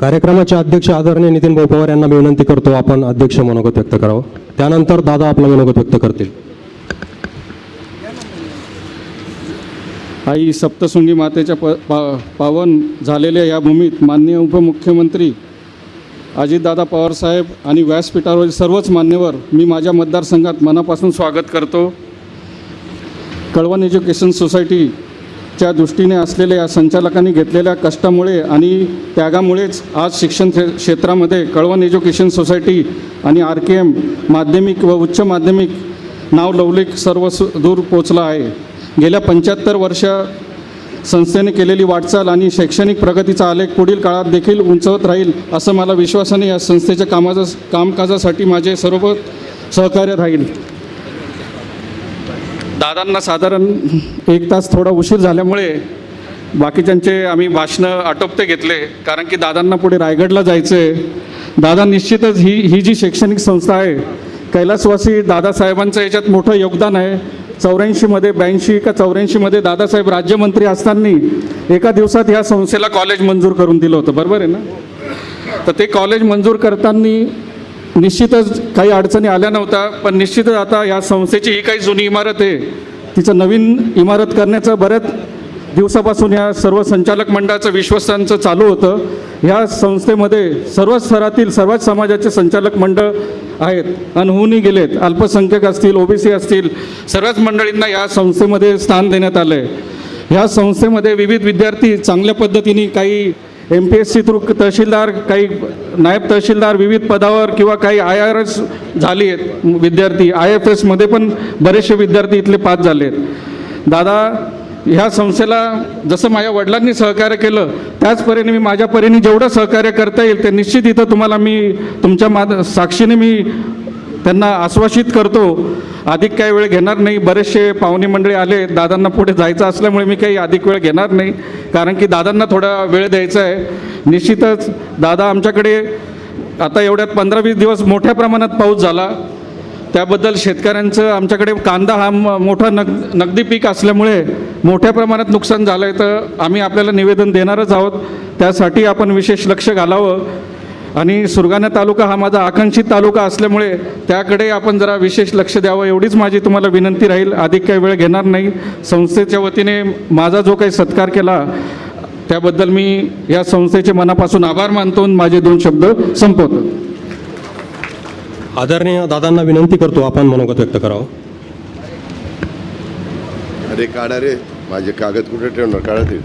कार्यक्रमाचे अध्यक्ष आदरणीय नितीन भाऊ पवार यांना मी विनंती करतो आपण अध्यक्ष मनोगत व्यक्त करावं. त्यानंतर दादा आपला मनोगत व्यक्त करतील. आई सप्तशृंगी मातेच्या प पा पावन झालेल्या या भूमीत माननीय उपमुख्यमंत्री अजितदादा पवारसाहेब आणि व्यासपीठावरील सर्वच मान्यवर मी माझ्या मतदारसंघात मनापासून स्वागत करतो. कळवण एज्युकेशन सोसायटी च्या दृष्टीने असलेल्या या संचालकांनी घेतलेल्या कष्टामुळे आणि त्यागामुळेच आज शिक्षण क्षेत्रामध्ये कळवण एज्युकेशन सोसायटी आणि आर के एम माध्यमिक व उच्च माध्यमिक नाव लवलिक सर्व सु दूर पोचला आहे. गेल्या पंच्याहत्तर वर्ष संस्थेने केलेली वाटचाल आणि शैक्षणिक प्रगतीचा आलेख पुढील काळात देखील उंचवत राहील असं मला विश्वासाने या संस्थेच्या कामाचा कामकाजासाठी माझे सर्व सहकार्य राहील. दादांना साधारण एक तास थोडा उशीर झाल्यामुळे बाकीच्यांचे आम्ही भाषणं आटोपते घेतले. कारण की दादांना पुढे रायगडला जायचं आहे दादा निश्चितच ही ही जी शैक्षणिक संस्था आहे कैलासवासी दादासाहेबांचं याच्यात मोठं योगदान आहे. चौऱ्याऐंशीमध्ये ब्याऐंशी का चौऱ्याऐंशीमध्ये दादासाहेब राज्यमंत्री असताना एका दिवसात ह्या संस्थेला कॉलेज मंजूर करून दिलं होतं. बरोबर आहे ना? तर ते कॉलेज मंजूर करताना निश्चितच काही अडचणी आल्या नव्हत्या पण निश्चितच आता या संस्थेची ही काही जुनी इमारत आहे. तिचं नवीन इमारत करण्याचं बऱ्याच दिवसापासून या सर्व संचालक मंडळाचं विश्वस्तांचं चालू होतं. ह्या संस्थेमध्ये सर्व स्तरातील सर्वच समाजाचे संचालक मंडळ आहेत. अनहोनी गेलेत. अल्पसंख्यक असतील ओबीसी असतील सर्वच मंडळींना या संस्थेमध्ये स्थान देण्यात आलं आहे ह्या संस्थेमध्ये विविध विद्यार्थी चांगल्या पद्धतीने काही M P S C through tehsildar काही नायब तहसीलदार विविध पदावर किंवा काही आय आर एस झाली आहेत विद्यार्थी. आय एफ एसमध्ये पण बरेचसे विद्यार्थी इथले पास झाले आहेत दादा ह्या संस्थेला जसं माझ्या वडिलांनी सहकार्य केलं त्याच परीने मी माझ्या परीने जेवढं सहकार्य करता येईल ते निश्चित इथं तुम्हाला मी तुमच्या मा साक्षीने मी त्यांना आश्वासित करतो. अधिक काही वेळ घेणार नाही. बरेचसे पाहुणे मंडळी आले. दादांना पुढे जायचं असल्यामुळे मी काही अधिक वेळ घेणार नाही. कारण की दादांना थोडा वेळ द्यायचा आहे. निश्चितच दादा आमच्याकडे आता एवढ्यात पंधरा वीस दिवस मोठ्या प्रमाणात पाऊस झाला. त्याबद्दल शेतकऱ्यांचं आमच्याकडे कांदा हा म- मोठा नग नगदी पीक असल्यामुळे मोठ्या प्रमाणात नुकसान झालं आहे तर आम्ही आपल्याला निवेदन देणारच आहोत. त्यासाठी आपण विशेष लक्ष घालावं. आणि सुरगाणा तालुका हा माझा आकांक्षित तालुका असल्यामुळे त्याकडे आपण जरा विशेष लक्ष द्यावं एवढीच माझी तुम्हाला विनंती राहील. अधिक काही वेळ घेणार नाही. संस्थेच्या वतीने माझा जो काही सत्कार केला त्याबद्दल मी या संस्थेचे मनापासून आभार मानतो आणि माझे दोन शब्द संपवतो. आदरणीय दादांना विनंती करतो आपण मनोगत व्यक्त करावं. अरे काढा रे. माझे कागद कुठे ठेवणार? काढा ते.